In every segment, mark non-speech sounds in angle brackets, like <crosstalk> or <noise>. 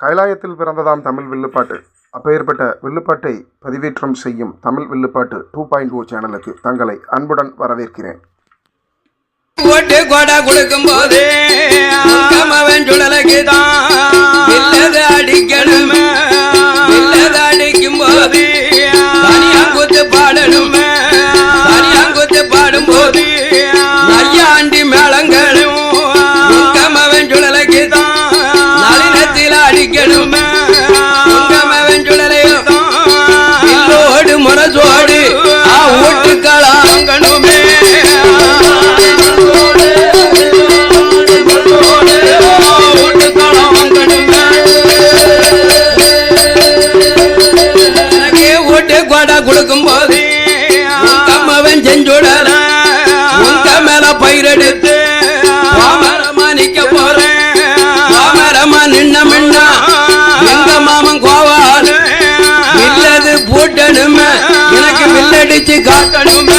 கைலாயத்தில் பிறந்ததாம் தமிழ் வில்லுப்பாட்டு. அப்பெயர்பட்ட வில்லுப்பாட்டை பதிவேற்றம் செய்யும் தமிழ் வில்லுப்பாட்டு டூ பாயிண்ட் ஓ சேனலுக்கு தங்களை அன்புடன் வரவேற்கிறேன். போதே தான் அடிச்சு காட்டணுமே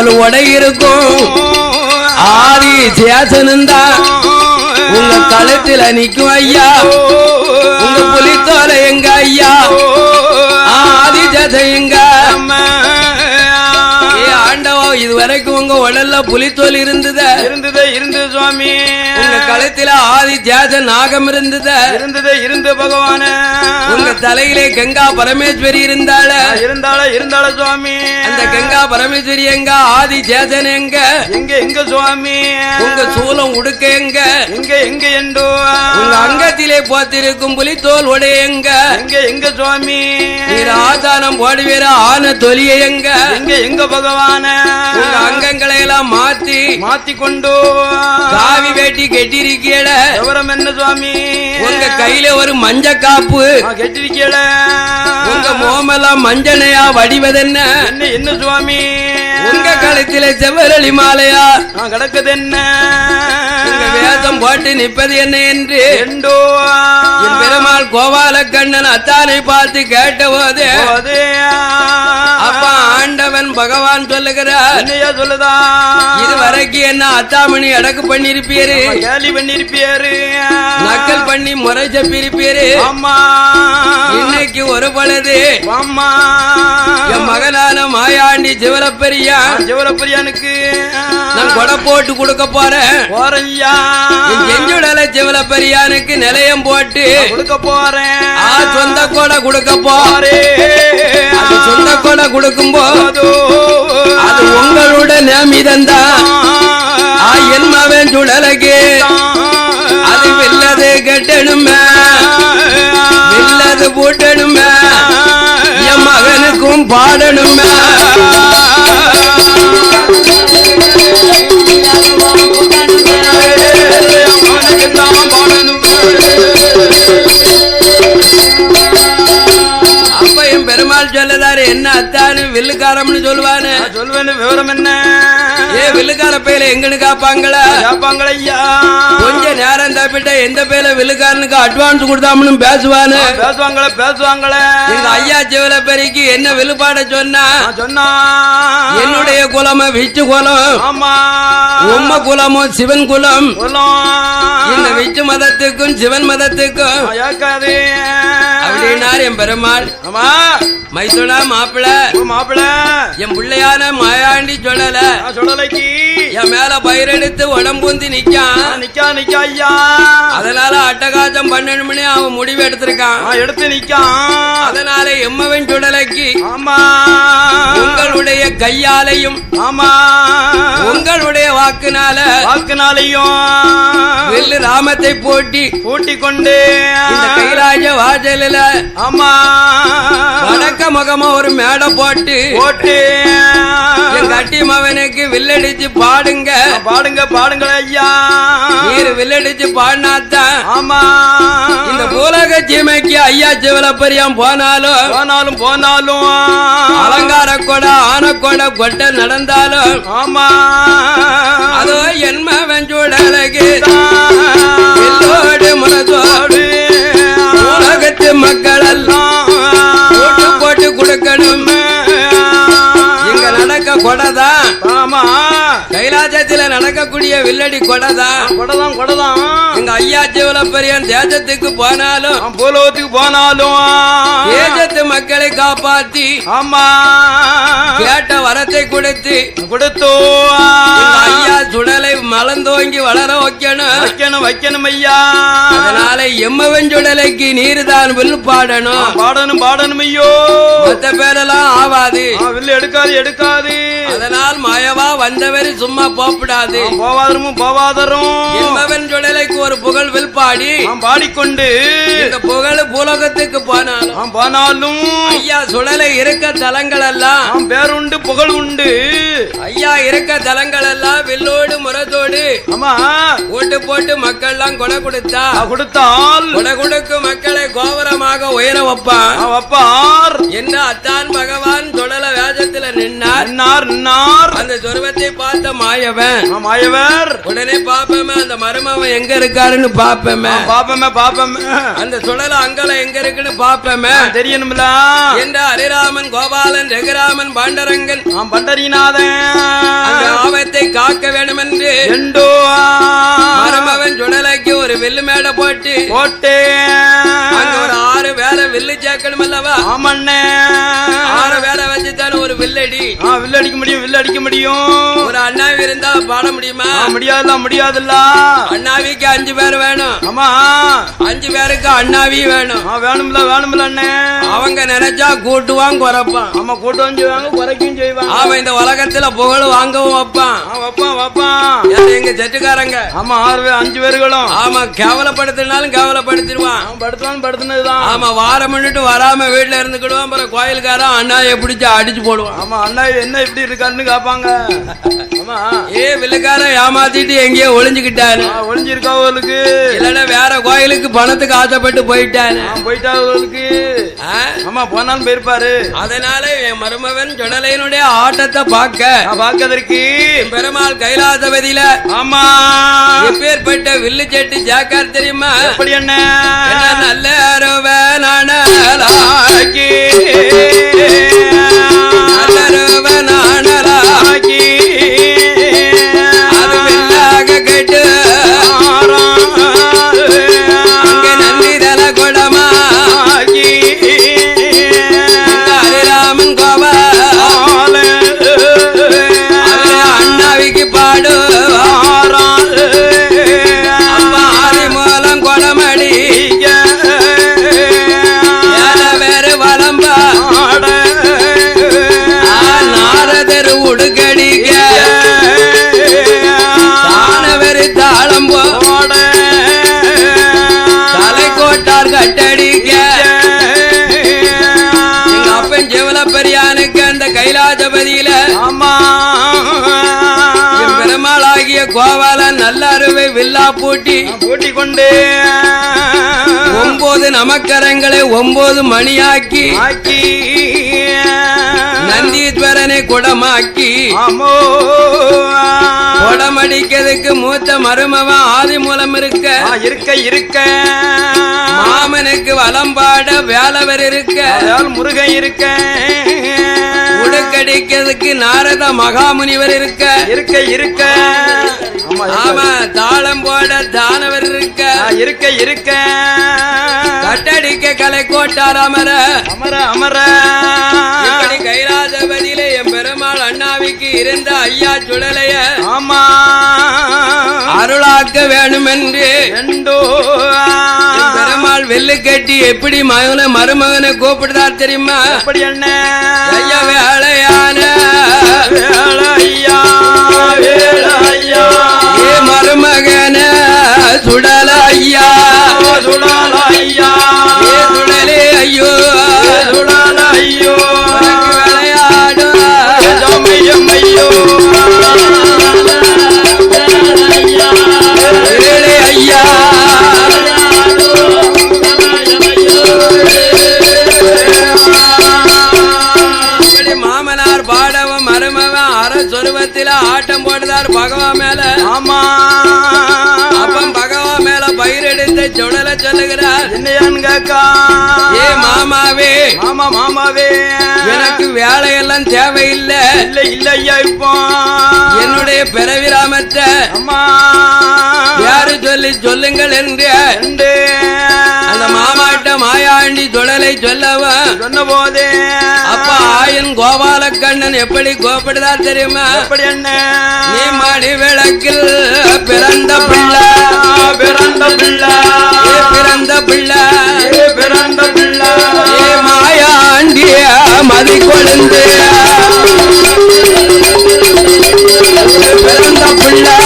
புலி உடை இருக்கும். ஆதி சேசனுந்தான் உங்க கழுத்துல நிக்கும் ஐயா. உங்க புலித்தோலை எங்க ஐயா? ஆதி சேசன் எங்க? இது வரைக்கும் உங்க உடல்ல புலித்தோல் இருந்தத. இருந்தது இருந்தது சுவாமி. உங்க கழுத்துல ஆதி சேசன் நாகம் இருந்தத. இருந்தது இருந்த பகவான. உங்க தலையிலே கங்கா பரமேஸ்வரி இருந்தாள? இருந்தால இருந்தால சுவாமி. அந்த கங்கா பரமேஸ்வரி எங்க? ஆதி சேதன் எங்க? எங்க எங்க சுவாமி? உங்க சூலம் உடுக்க எங்க? எங்க எங்க எண்டோ? உங்க அங்கத்திலே போத்திருக்கும் புலித்தோல் உடைய எங்க? எங்க எங்க சுவாமி? நீர் ஆதானம் போடுவீர ஆன தொலிய எங்க? எங்க எங்க பகவான? அங்கங்களை எல்லாம் மாத்தி மாத்தி கொண்டு காவி வேட்டி கெட்டிருக்கீட விவரம் என்ன சுவாமி? உங்க கையில ஒரு மஞ்ச காப்பு. கெட்டிருக்கல உங்க மோமெல்லாம் மஞ்சனையா வடிவதென்ன? என்ன சுவாமி? உங்க கழுத்தில செவ்வரளி மாலையா? நான் கிடக்குது என்ன வேதம் போட்டு நிற்பது என்ன என்று? என் பெருமாள் கோபால கண்ணன் அத்தானை பார்த்து கேட்டபோது போது அப்பா ஆண்டவன் பகவான் சொல்லுகிறார் சொல்லுதா? இதுவரைக்கும் என்ன அத்தாமணி அடக்கு பண்ணிருப்பீரு கேலி பண்ணிருப்பியாரு நக்கல் பண்ணி முறை செப்பிருப்பீரு ஆமா. இன்னைக்கு ஒரு பொழுது ஆமா. என் மகனான மாயாண்டி சிவரப்பெரியா சிவரப்பிரியானுக்கு நான் கொடை போட்டு கொடுக்க போறேன். போறையா என் செஞ்சுடல சிவலப்பெரியானுக்கு நிலையம் போட்டு. கொடுக்க போறேன். ஆ சொந்த கொடை கொடுக்க போறே. சொந்த கொடை கொடுக்கும் போது அது உங்களோட நேமிதந்தான் ஆ. என் மவன் சுடலைக்கு அது வெல்லது கட்டணுமே. வெல்லது பூட்டணுமே. என் மகனுக்கும் பாடணுமே. வில்லுக்காரம்னு சொல்லுவானு. சொல்லுவேன் விவரம் என்ன? ஏ வில்லுக்கார பேல எங்கன்னு காப்பாங்களா? கேப்பாங்களையா? கொஞ்ச நேரம் தப்பிட்ட எந்த பேல வில்லுக்காரனுக்கு அட்வான்ஸ் கொடுத்தாமனு பேசுவானு? பேசுவாங்களே பேசுவாங்களே. எங்க ஐயா சிவல பெரிக்கு என்ன விழுப்பாட சொன்னா? சொன்னா. என்னுடைய குலம விச்சு குலம். ஆமா. உம்ம குலமும் சிவன் குலம். இந்த சொல்லும் விச்சு மதத்துக்கும் சிவன் மதத்துக்கும். அப்படின்னார் என் பெருமாள் ஆமா மாப்பிள. மாப்பிள்ள என் பிள்ளையான மாயாண்டி சொல்லல. சுடலைக்கு என் மேல பயிரெடுத்து உடம்புந்தி நிக்கான் நிக்கா நிக்கா ஐயா. அதனால அட்டகாசம் பண்ணணும்னு அவன் முடிவு எடுத்திருக்கான். எடுத்து நிக்கான் அதனால எம்மவன் சுடலைக்கு ஆமா. உங்களுடைய கையாலையும் ஆமா. உங்களுடைய வாக்குனால வாக்குனாலையும் வெள்ளு ராமத்தை போட்டி கூட்டி கொண்டு கைலாய வாசலில ஆமா. வடக்க முகமா ஒரு மேடை போட்டு போட்டு என் கட்டி மகனுக்கு வில்லடிச்சு பாடுங்க. பாடுங்க பாடுங்களே ஐயா. நீர் வில்லடிச்சு பாடினாத்தான் ஆமா. இந்த பூலக சீமைக்கு ஐயா சிவலப்பரியம் போனாலும் போனாலும் போனாலும். அலங்கார கொடை ஆனக்கொடை கொட்டை நடந்தாலும் ஆமா. அதோ என் மகன் சூடலகு எல்லோடு மனதோடு உலகத்து மக்கள் எல்லாம் போட்டு நடக்கக்கூடிய வில்லடி கொடைதான். கொடதான் கொடதான். எங்க ஐயா சிவலப்பரியன் தேசத்துக்கு போனாலும் பூலோகத்துக்கு போனாலும் தேசத்து மக்களை காப்பாத்தி ஆமா. கேட்ட வரத்தை கொடுத்து கொடுத்தோ ஐயா சுடலை மலர்ந்தோங்கி வளர வைக்கணும். வைக்கணும் வைக்கணும் ஐயா. அதனால எம்மவன் சுடலைக்கு நீர் தான் வில் பாடணும். பாடணும் பாடணும் ஐயோ. மத்த பேரெல்லாம் ஆவாது. ஆ, வில்லு எடுக்காது எடுக்காது. அதனால் மாயவா வந்தவர் சும்மா போப்பிடாது. போவாதரும் போவாதரும். எம்மவன் சுடலைக்கு ஒரு புகழ் வில் பாடி நாம் பாடிக்கொண்டு. இந்த புகழ் பூலோகத்துக்கு போனாலும் போனாலும் ஐயா சுடலை இருக்க தலங்கள் எல்லாம் பேருண்டு புகழ் உண்டு இருக்க தலங்கள் எல்லாம் வில்லோடு முரத்தோடு ஆமா ஓட்டு போட்டு மக்கள் எல்லாம் கொடை கொடுத்தா கொடுத்தால். கொடை கொடுக்கு மக்களை கோபுரமாக உயர வைப்பான். வப்பார். என்று அத்தான் பகவான் தொடல வேதத்துல நின்னார்? நின்னார் நின்னார். அந்த சொருவத்தை பார்த்த மாயவன். மாயவர். உடனே பாப்பமே அந்த மருமவன் எங்க இருக்காருன்னு பாப்பமே. பாப்பமே பாப்பமே. அந்த சுடல அங்கல எங்க இருக்குன்னு பாப்பமே. தெரியணும்ல. என்ற ஹரிராமன் கோபாலன் ரகுராமன் பாண்டரங்கன். பண்டரிநாதன். ஆபத்தை காக்க வேண்டும் என்று மருமவன் சுடலைக்கு ஒரு வில்லு மேடை போட்டு போட்டே அங்க ஒரு வேலை வில்லு சேர்க்கணும் அல்லவா? ஆமண்ணே. ஆறு வேலை வச்சுத்தானே ஒரு வில்லடி. ஆ வில்லு அடிக்க முடியும் வில்லு அடிக்க முடியும். ஒரு அண்ணாவி இருந்தா பாட முடியுமா? ஆ, முடியாதுல்ல அண்ணாவிக்கு அஞ்சு பேர் வேணும். ஆமா. அஞ்சு பேருக்கு அண்ணாவி வேணும். வேணும்ல வேணும்ல அண்ணே. அவங்க நினைச்சா கூட்டுவான் குறைப்பான். ஆமா கூட்டம் செய்வாங்க குறைக்கும் செய்வாங்க. அவன் இந்த உலகத்துல புகழ் வாங்கவும் வைப்பான். வைப்பான் வைப்பான். எங்க செட்டுக்காரங்க ஆமா ஆறு அஞ்சு பேர்களும். ஆமா கேவலப்படுத்தினாலும் கேவலப்படுத்திடுவான். அவன் படுத்தான் படுத்துனதுதான். ஆமா வாரம் பண்ணிட்டு வராம வீட்டுல இருந்துக்கிடுவான் அப்புறம் கோயிலுக்காரன் அண்ணாயை பிடிச்சு அடிச்சு போடுவான். ஆமா அண்ணா என்ன இப்படி இருக்காருன்னு கேப்பாங்க. ஆமா. ஏ வில்லுக்காரன் ஏமாத்திட்டு எங்கேயோ ஒளிஞ்சுக்கிட்டாரு. ஆ, ஒளிஞ்சிருக்கா அவளுக்கு? இல்லன்னா வேற கோயிலுக்கு பணத்துக்கு ஆசைப்பட்டு போயிட்டாரு. போயிட்டா அவளுக்கு? ஆ? ஆமா போனாலும் போயிருப்பாரு. அதனால என் மருமவன் ஜொடலையனுடைய ஆட்டத்தை பார்க்க நான் பாக்கதற்கு பெருமாள் கைலாசபதியில ஆமா. எப்பேற்பட்ட வில்லு செட்டு ஜாக்கார் தெரியுமா? எப்படி என்ன நல்ல அருவனானலா ஆக்கி. கோபாலன் நல்ல அருவை வில்லா பூட்டி. பூட்டி கொண்டு ஒன்பது நமக்கரங்களை ஒன்பது மணியாக்கி. ஆக்கி. நந்தீஸ்வரனை குடமாக்கி. ஆமோ. குடமடிக்கிறதுக்கு மூத்த மருமவன் ஆதி மூலம் இருக்க. இருக்க இருக்க. மாமனுக்கு வலம்பாட வேலவர் இருக்க. முருகன் இருக்க. உடுக்கடிக்கிறதுக்கு நாரத மகாமுனிவர் இருக்க. இருக்க இருக்க. ஆமா தாளம் போட தானவர் இருக்க. இருக்க இருக்க. கட்டடிக்க கலை கோட்டார் அமர. அமர அமர. கைலாசபதியில என் அண்ணாவிக்கு இருந்த ஐயா சுடலைய ஆமா. அருளாக்க ரெண்டோ. பெருமாள் வெள்ளு கட்டி எப்படி மகனை மருமகனை கூப்பிடுதார் தெரியுமா? அப்படி என்ன? ஐயா வேலையான. வேலையா வேலையா. ஏ மருமகன சுடல ஐயா சுடலையா. ஏ சுடலே ஐயோ. சுடலையோ. உனக்கு மாமாவே எனக்கு வேலையெல்லாம் தேவையில்லை. இல்ல இல்ல ஐயா இப்போ? என்னுடைய பிறவிராமத்தை அம்மா. யாரு சொல்லி சொல்லுங்கள் என்று. அந்த மாமாட்ட மாயாண்டி சுடலை சொல்லவா? சொன்ன போதே அப்ப ஆயன் கோபாலக்கண்ணன் எப்படி கோபப்படுதா தெரியுமா? எப்படி என்ன? நீ மணி விளக்கில் பிறந்த பிள்ளை. பிறந்த பிள்ளை. பிறந்த பிள்ளை. மதி கொழுந்து. பிறந்த பிள்ளை.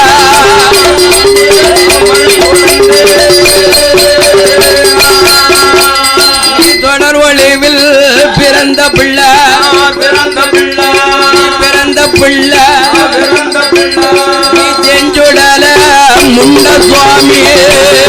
தொடர் ஒளிவில் பிறந்த பிள்ளை. பிறந்த பிள்ளை. பிறந்த பிள்ளை பிறந்த செஞ்சுடல முண்ட சுவாமியே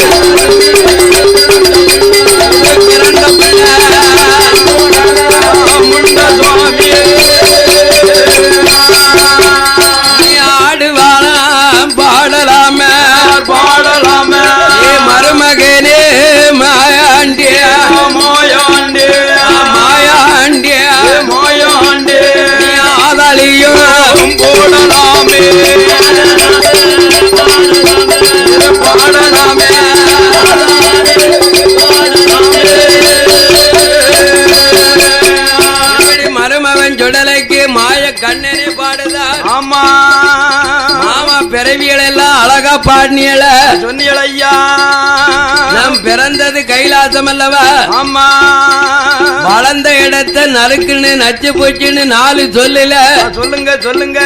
மாமா பிறவிகள் எல்லாம் அழகா பாடினியல. சொன்னீள் ஐயா நாம் பிறந்தது கைலாசம் அல்லவா ஆமா. வளர்ந்த இடத்தை நறுக்குன்னு நச்சு போச்சுன்னு நாலு சொல்லல. சொல்லுங்க சொல்லுங்க.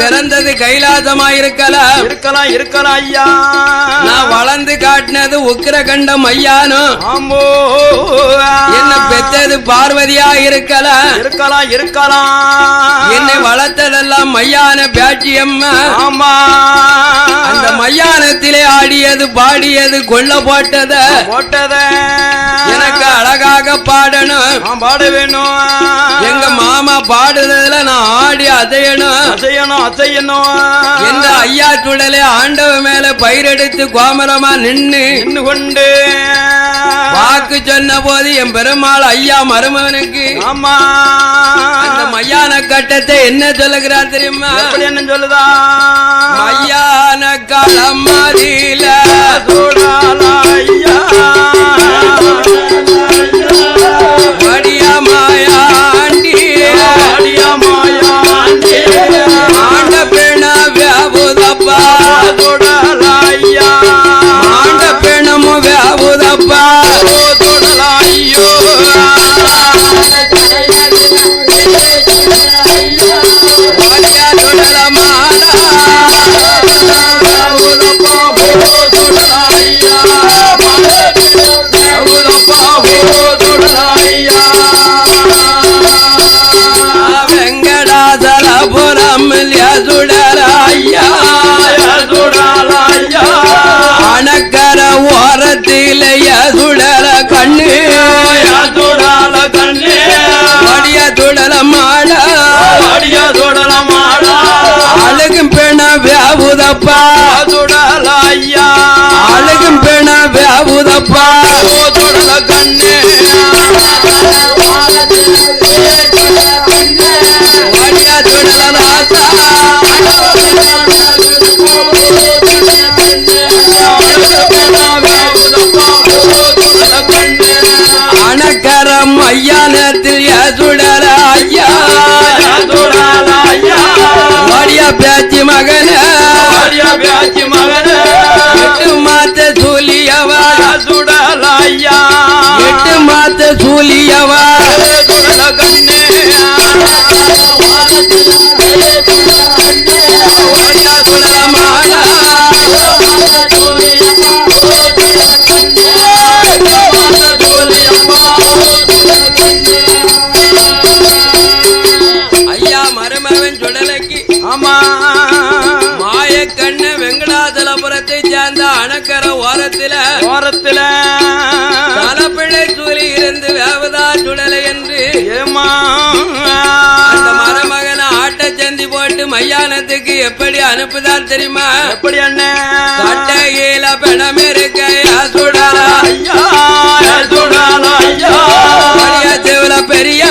பிறந்தது கைலாசமா இருக்கலாம் இருக்கலாம் இருக்கலாம் ஐயா. நான் வளர்ந்து காட்டினது உக்கிரகண்டம் ஐயானும் என்ன பெத்தது பார்வதியா இருக்கலாம் இருக்கலாம் இருக்கலாம் என்னை வளர்த்ததெல்லாம் மையான பேச்சியம்மா. ஆமா. அந்த மையானத்திலே ஆடியது பாடியது கொல்ல போட்டத போட்டத அழகாக பாடணும். நான் பாட வேணும். எங்க மாமா பாடுறதுல நான் ஆடி அதையணும் அசையணும் அசையணும். எந்த ஐயா சுடலே ஆண்டவ மேல பயிரெடுத்து கோமரமா நின்னு. நின்னு கொண்டு. வாக்கு சொன்ன போது என் பெருமாள் ஐயா மருமகனுக்கு ஆமா. அந்த மையான கட்டத்தை என்ன சொல்லுகிறார் தெரியுமா? என்ன சொல்லுதா? மையான களம் மாதிரில சூடாலா ஐயா. Yeah. <laughs> வியாபுதப்பா அழுகும் பெண வியாபுதப்பா வடிய சுடல ராசா அணக்கரம் ஐயானத்தில் சுடல ஐயா வடிய பேச்சு மகன எட்டு கூலியவா சூலியவா? வடிய ஐயா மருமகன் சுடலைக்கு ஆமா. மாயக்கண்ண வெங்கடாசலபுரத்தை சேர்ந்த அணக்கர ஓரத்தில ஓரத்தில. மையானத்துக்கு எப்படி அனுப்புதார் தெரியுமா? எப்படி அண்ணன் கட்டையில பணம் இருக்கையா சுடலா ஐயா சுடாலோ ஐயா பெரிய